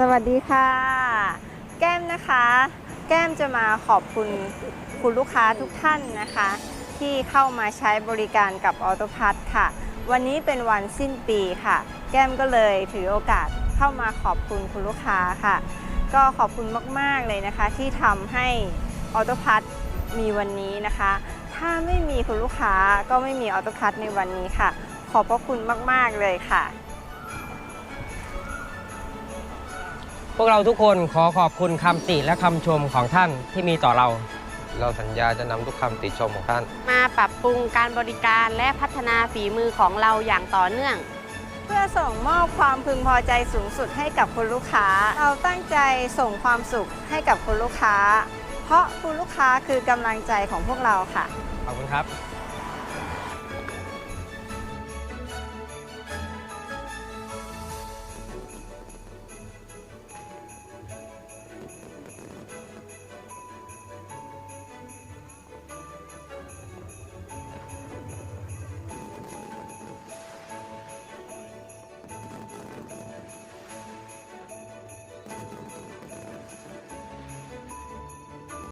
สวัสดีค่ะ แก้มนะคะ แก้มจะมาขอบคุณคุณลูกค้าทุกท่านนะคะ ที่เข้ามาใช้บริการกับออโตพัทค่ะ วันนี้เป็นวันสิ้นปีค่ะ แก้มก็เลยถือโอกาสเข้ามาขอบคุณคุณลูกค้าค่ะ ก็ขอบคุณมากๆเลยนะคะ ที่ทำให้ออโตพัทมีวันนี้นะคะ ถ้าไม่มีคุณลูกค้าก็ไม่มีออโตพัทในวันนี้ค่ะ ขอบพระคุณมากๆเลยค่ะ พวกเราทุกคนขอขอบคุณคำติและคำชมของท่านที่มีต่อเรา เราสัญญาจะนำทุกคำติชมของท่าน มาปรับปรุงการบริการและพัฒนาฝีมือของเราอย่างต่อเนื่อง เพื่อส่งมอบความพึงพอใจสูงสุดให้กับคุณลูกค้า เราตั้งใจส่งความสุขให้กับคุณลูกค้า เพราะคุณลูกค้าคือกำลังใจของพวกเราค่ะ ขอบคุณครับ